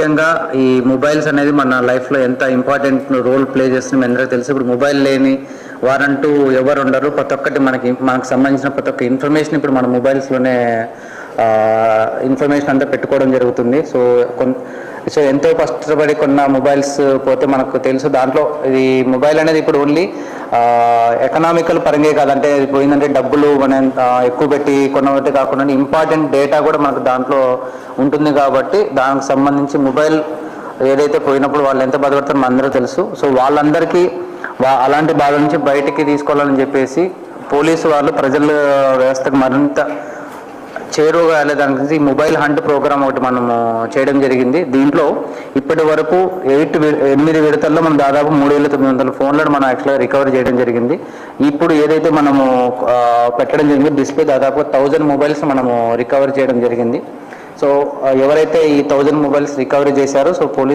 ముఖ్యంగా ఈ మొబైల్స్ అనేది మన లైఫ్లో ఎంత ఇంపార్టెంట్ రోల్ ప్లే చేస్తుంది మీ అందరికీ తెలుసు. ఇప్పుడు మొబైల్ లేని వారంటూ ఎవరు ఉండరు. ప్రతి ఒక్కటి మనకి మనకు సంబంధించిన ప్రతి ఒక్క ఇన్ఫర్మేషన్ ఇప్పుడు మన మొబైల్స్లోనే ఇన్ఫర్మేషన్ అంతా పెట్టుకోవడం జరుగుతుంది. సో సో ఎంతో కష్టపడి కొన్న మొబైల్స్ పోతే మనకు తెలుసు. దాంట్లో ఇది మొబైల్ అనేది ఇప్పుడు ఓన్లీ ఎకనామికల్ పరంగా కాదంటే ఇప్పుడు ఏంటంటే డబ్బులు మన ఎక్కువ పెట్టి కొన్నట్టు కాకుండా ఇంపార్టెంట్ డేటా కూడా మనకు దాంట్లో ఉంటుంది కాబట్టి దానికి సంబంధించి మొబైల్ ఏదైతే పోయినప్పుడు వాళ్ళు ఎంత బాధపడతారో అందరూ తెలుసు. సో వాళ్ళందరికీ వా అలాంటి బాధ నుంచి బయటికి తీసుకోవాలని చెప్పేసి పోలీసు వాళ్ళు ప్రజల వ్యవస్థకు మరింత చేరువగా వెళ్ళేదాని మొబైల్ హంట్ ప్రోగ్రామ్ ఒకటి మనము చేయడం జరిగింది. దీంట్లో ఇప్పటి వరకు ఎయిట్ ఎనిమిది విడతల్లో మనం దాదాపు మూడు వేల తొమ్మిది వందల ఫోన్లను మనం యాక్చువల్గా రికవర్ చేయడం జరిగింది. ఇప్పుడు ఏదైతే మనము పెట్టడం జరిగింది డిస్ప్లే దాదాపు థౌజండ్ మొబైల్స్ మనము రికవర్ చేయడం జరిగింది. సో ఎవరైతే ఈ థౌజండ్ మొబైల్స్ రికవరీ చేశారో సో పోలీస్